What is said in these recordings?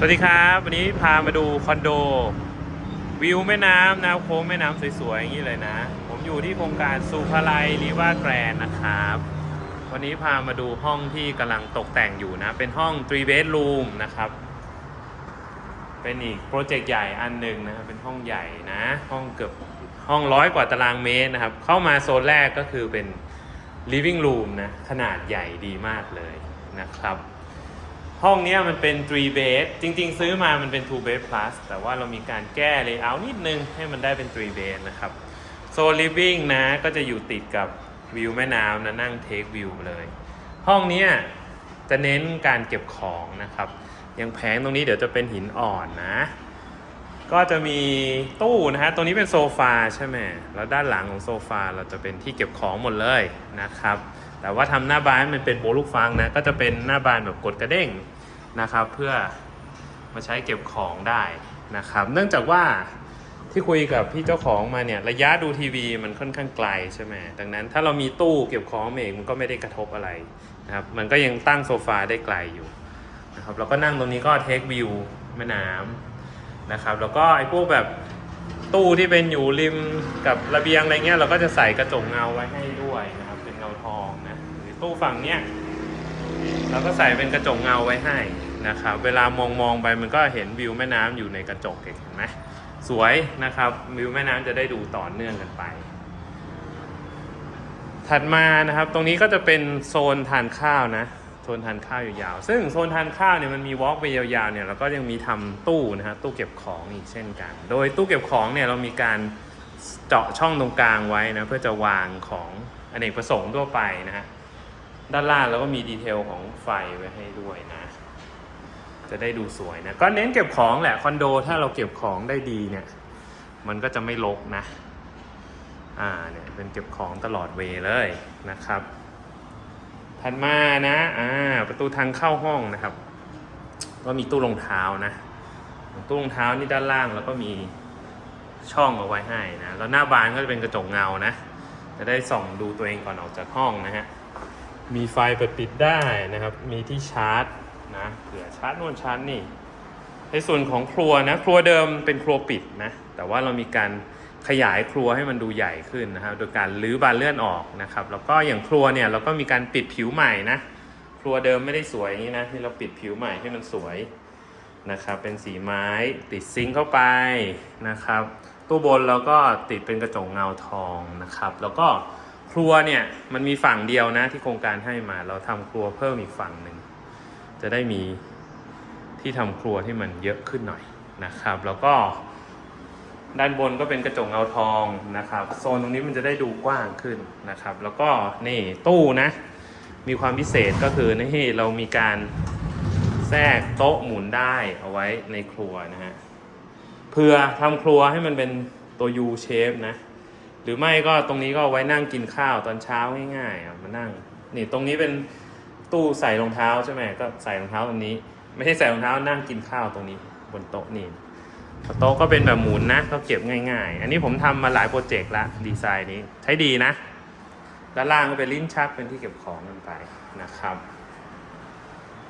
สวัสดีครับ วันนี้พามาดูคอนโด วิวแม่น้ำแนวโค้งแม่น้ำสวยๆ อย่างนี้เลยนะ ผมอยู่ที่โครงการสุภาลัยรีว่าแกรนนะครับ วันนี้พามาดูห้องที่กำลังตกแต่งอยู่นะ เป็นห้อง3 bedroom นะครับ เป็นอีกโปรเจกต์ใหญ่อันหนึ่งนะครับ เป็นห้องใหญ่นะ ห้องเกือบห้องร้อยกว่าตารางเมตรนะครับ เข้ามาโซนแรกก็คือเป็น living room นะ ขนาดใหญ่ดีมากเลยนะครับ ห้องนี้มันเป็น 3 bed จริง ๆ ซื้อมามันเป็น 2 bed plus แต่ว่าเรามีการแก้ layout นิดนึงให้มันได้เป็น 3 bed นะครับ โซน living นะก็จะอยู่ติดกับวิวแม่น้ำนะนั่ง take view เลย ห้องนี้จะเน้นการเก็บของนะครับ อย่างแผงตรงนี้เดี๋ยวจะเป็นหินอ่อนนะ ก็จะมีตู้นะฮะ ตรงนี้เป็นโซฟาใช่ไหมแล้วด้านหลังของโซฟาเราจะเป็นที่เก็บของหมดเลยนะครับ แต่ว่าทำหน้าบานให้มันเป็นโบลูกฟังนะก็จะเป็นหน้าบานแบบกดกระเด้งนะครับ เพื่อมาใช้เก็บของได้นะครับ เนื่องจากว่าที่คุยกับพี่เจ้าของมาเนี่ยระยะดูทีวีมันค่อนข้างไกลใช่ไหมดังนั้นถ้าเรามีตู้เก็บของเองมันก็ไม่ได้กระทบอะไรนะครับมันก็ยังตั้งโซฟาได้ไกลอยู่นะครับแล้วก็นั่งตรงนี้ก็เทควิวแม่น้ำนะครับแล้วก็ไอ้พวกแบบตู้ที่เป็นอยู่ริมกับระเบียงอะไรเงี้ยเราก็จะใส่กระจกเงาไว้ให้ด้วยนะ ทองนะหรือตู้ฝั่งเนี้ยเราก็ใส่เป็นกระจกเงาไว้ให้นะครับ เวลามองมองไปมันก็เห็นวิวแม่น้ำอยู่ในกระจกเห็นไหมสวยนะครับวิวแม่น้ำจะได้ดูต่อเนื่องกันไป ถัดมานะครับ ตรงนี้ก็จะเป็นโซนทานข้าวนะโซนทานข้าวยาวๆซึ่งโซนทานข้าวเนี่ยมันมีวอล์กไปยาวๆเนี่ยแล้วก็ยังมีทำตู้นะฮะตู้เก็บของอีกเช่นกัน โดยตู้เก็บของเนี่ยเรามีการเจาะช่องตรงกลางไว้นะเพื่อจะวางของอนเนกประสงค์ทั่วไปนะฮะด้านล่างเราก็มีดีเทลของไฟไว้ให้ด้วยนะ จะได้ดูสวยนะ ก็เน้นเก็บของแหละคอนโด ถ้าเราเก็บของได้ดีเนี่ย มันก็จะไม่รกนะ อ่าเนี่ยเป็นเก็บของตลอดเวย์เลยนะครับ ถัดมานะ อ่า ประตูทางเข้าห้องนะครับ ก็มีตู้รองเท้านะ ตู้รองเท้านี่ด้านล่างแล้วก็มีช่องเอาไว้ให้นะ แล้วหน้าบานก็จะเป็นกระจกเงานะ จะได้ส่องดูตัวเองก่อนออกจากห้องนะฮะ มีไฟเปิดปิดได้นะครับ มีที่ชาร์จนะเผื่อชาร์จโน่นชาร์จนี่ ในส่วนของครัวนะ ครัวเดิมเป็นครัวปิดนะ แต่ว่าเรามีการขยายครัวให้มันดูใหญ่ขึ้นนะครับ โดยการรื้อบานเลื่อนออกนะครับ แล้วก็อย่างครัวเนี่ยเราก็มีการปิดผิวใหม่นะ ครัวเดิมไม่ได้สวยอย่างนี้นะ ที่เราปิดผิวใหม่ให้มันสวยนะครับ เป็นสีไม้ติดซิงค์เข้าไปนะครับ ตู้บนเราก็ติดเป็นกระจกเงาทองนะครับ แล้วก็ครัวเนี่ยมันมีฝั่งเดียวนะที่โครงการให้มา เราทำครัวเพิ่มอีกฝั่งหนึ่งจะได้มีที่ทำครัวที่มันเยอะขึ้นหน่อยนะครับ แล้วก็ด้านบนก็เป็นกระจกเงาทองนะครับ โซนตรงนี้มันจะได้ดูกว้างขึ้นนะครับ แล้วก็นี่ตู้นะ มีความพิเศษก็คือนี่เรามีการแทรกโต๊ะหมุนได้เอาไว้ในครัวนะฮะ เพื่อทำครัวให้มันเป็นตัว U shape นะ หรือไม่ก็ตรงนี้ก็ไว้นั่งกินข้าวตอนเช้าง่ายๆอะมานั่ง นี่ตรงนี้เป็นตู้ใส่รองเท้าใช่ไหมก็ใส่รองเท้าตรงนี้ ไม่ใช่ใส่รองเท้านั่งกินข้าวตรงนี้ บนโต๊ะนี่โต๊ะก็เป็นแบบหมุนนะก็เก็บง่ายๆ อันนี้ผมทำมาหลายโปรเจกต์ละดีไซน์นี้ใช้ดีนะด้านล่างก็เป็นลิ้นชักเป็นที่เก็บของกันไปนะครับ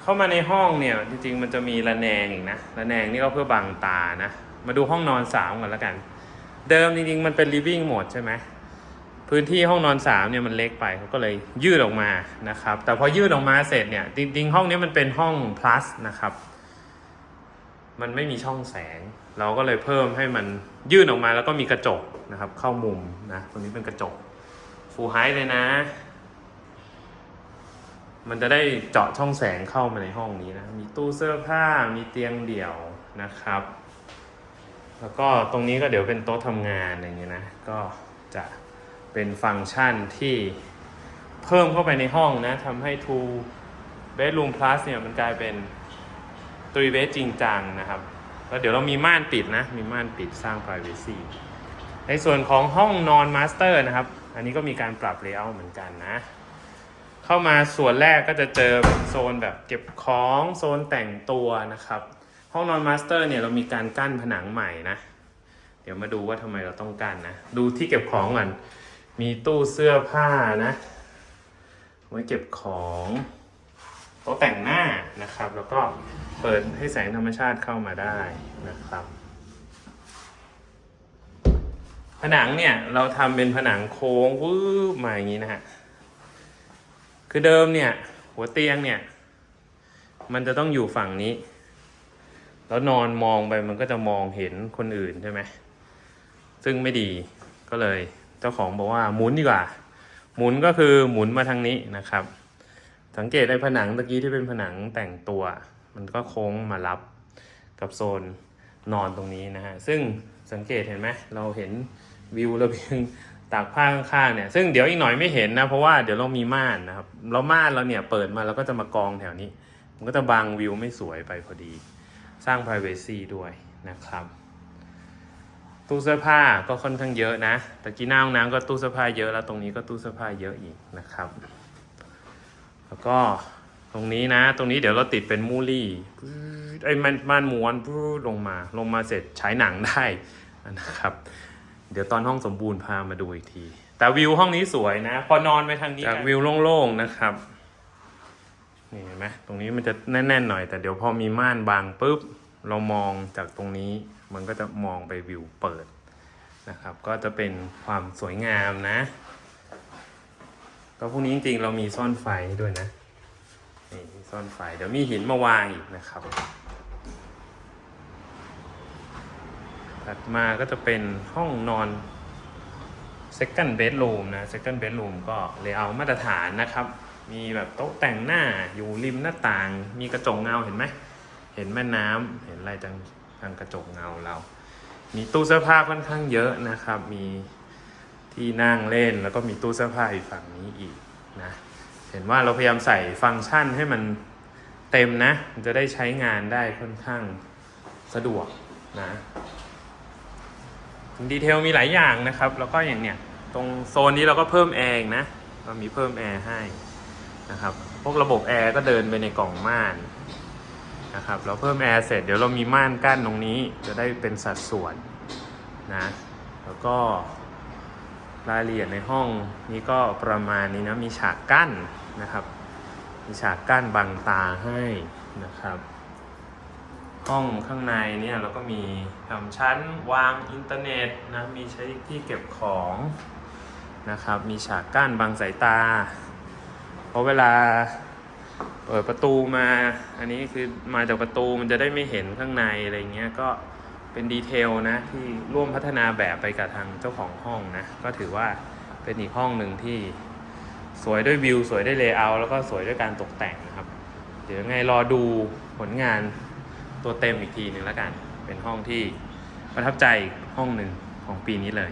เข้ามาในห้องเนี่ยจริงๆ มันจะมีระแนงอีกนะระแนงนี่ก็เพื่อบังตานะ มาดูห้องนอนสามก่อนแล้วกัน เดิมจริงๆมันเป็น living mode ใช่ไหมพื้นที่ห้องนอนสามเนี่ยมันเล็กไปเขาก็เลยยืดออกมานะครับ แต่พอยืดออกมาเสร็จเนี่ยจริงๆ ห้องนี้มันเป็นห้อง plus นะครับ มันไม่มีช่องแสง เราก็เลยเพิ่มให้มันยื่นออกมาแล้วก็มีกระจกนะครับ เข้ามุมนะตรงนี้เป็นกระจกฟูไฮเลยนะมันจะได้เจาะช่องแสงเข้ามาในห้องนี้นะ มีตู้เสื้อผ้า มีเตียงเดี่ยวนะครับ แล้วก็ตรงนี้ก็เดี๋ยวเป็นโต๊ะทำงานอะไรอย่างเงี้ยนะ ก็จะเป็นฟังก์ชันที่เพิ่มเข้าไปในห้องนะทำให้ two bedroom plus เนี่ยมันกลายเป็น three bed จริงจังนะครับ แล้วเดี๋ยวเรามีม่านปิดนะ มีม่านปิดสร้าง privacy ในส่วนของห้องนอนมาสเตอร์นะครับ อันนี้ก็มีการปรับเลเยอร์เหมือนกันนะ เข้ามาส่วนแรกก็จะเจอโซนแบบเก็บของโซนแต่งตัวนะครับ ห้องนอนมาสเตอร์เนี่ยเรามีการกั้นผนังใหม่นะ เดี๋ยวมาดูว่าทำไมเราต้องกั้นนะ ดูที่เก็บของก่อนมีตู้เสื้อผ้านะ ไว้เก็บของต๊ะแต่งหน้านะครับ แล้วก็เปิดให้แสงธรรมชาติเข้ามาได้นะครับ ผนังเนี่ยเราทำเป็นผนังโค้งวืบมาอย่างนี้นะฮะคือเดิมเนี่ยหัวเตียงเนี่ย มันจะต้องอยู่ฝั่งนี้ แล้วนอนมองไปมันก็จะมองเห็นคนอื่นใช่ไหมซึ่งไม่ดีก็เลยเจ้าของบอกว่าหมุนดีกว่า หมุนก็คือหมุนมาทางนี้นะครับ สังเกตไอ้ผนังตะกี้ที่เป็นผนังแต่งตัว มันก็โค้งมารับกับโซนนอนตรงนี้นะฮะซึ่งสังเกตเห็นไหมเราเห็นวิวระเบียงตากผ้าข้างๆเนี่ยซึ่งเดี๋ยวอีกหน่อยไม่เห็นนะเพราะว่าเดี๋ยวเรามีม่านนะครับแล้วม่านเราเนี่ยเปิดมาเราก็จะมากองแถวนี้ มันก็จะบังวิวไม่สวยไปพอดี สร้าง privacy ด้วยนะครับ ตู้เสื้อผ้าก็ค่อนข้างเยอะนะตะกี้หน้าห้องน้ำก็ตู้เสื้อผ้าเยอะแล้วตรงนี้ก็ตู้เสื้อผ้าเยอะอีกนะครับ แล้วก็ตรงนี้นะ ตรงนี้เดี๋ยวเราติดเป็นมูลี่ปื๊ดไอ้มันม่านม้วนปื๊ดลงมาลงมาเสร็จฉายหนังได้นะครับ เดี๋ยวตอนห้องสมบูรณ์พามาดูอีกที แต่วิวห้องนี้สวยนะ พอนอนไปทางนี้จากวิวโล่งๆนะครับ นี่เห็นไหมตรงนี้มันจะแน่นๆหน่อย แต่เดี๋ยวพอมีม่านบางปุ๊บ เรามองจากตรงนี้มันก็จะมองไปวิวเปิดนะครับ ก็จะเป็นความสวยงามนะ ก็พวกนี้จริงๆ เรามีซ่อนไฟด้วยนะนี่ซ่อนไฟเดี๋ยวมีหินมาวางอีกนะครับถัดมาก็จะเป็นห้องนอน second bedroom นะ second bedroom ก็เลยเอามาตรฐานนะครับ มีแบบโต๊ะแต่งหน้าอยู่ริมหน้าต่าง มีกระจกเงาเห็นไหมเห็นแม่น้ำเห็นอะไรทางทางกระจกเงาเรา มีตู้เสื้อผ้าค่อนข้างเยอะนะครับ มีที่นั่งเล่นแล้วก็มีตู้เสื้อผ้าอีกฝั่งนี้อีกนะเห็นว่าเราพยายามใส่ฟังก์ชันให้มันเต็มนะ มันจะได้ใช้งานได้ค่อนข้างสะดวกนะดีเทลมีหลายอย่างนะครับ แล้วก็อย่างเนี้ยตรงโซนนี้เราก็เพิ่มแอร์นะเรามีเพิ่มแอร์ให้ นะครับ พวกระบบแอร์ก็เดินไปในกล่องม่านนะครับเราเพิ่มแอร์เสร็จเดี๋ยวเรามีม่านกั้นตรงนี้จะได้เป็นสัดส่วนนะแล้วก็รายละเอียดในห้องนี้ก็ประมาณนี้นะมีฉากกั้นนะครับ มีฉากกั้นบังตาให้นะครับ ห้องข้างในเนี่ยเราก็มีทำชั้นวางอินเทอร์เน็ตนะมีใช้ที่เก็บของนะครับ มีฉากกั้นบังสายตา เพราะเวลาเปิดประตูมา อันนี้คือมาจากประตูมันจะได้ไม่เห็นข้างในอะไรเงี้ยก็เป็นดีเทลนะที่ร่วมพัฒนาแบบไปกับทางเจ้าของห้องนะ ก็ถือว่าเป็นอีกห้องหนึ่งที่สวยด้วยวิว สวยด้วยเลเยอร์แล้วก็สวยด้วยการตกแต่งนะครับ เดี๋ยวยังไงรอดูผลงานตัวเต็มอีกทีหนึ่งแล้วกัน เป็นห้องที่ประทับใจห้องหนึ่งของปีนี้เลย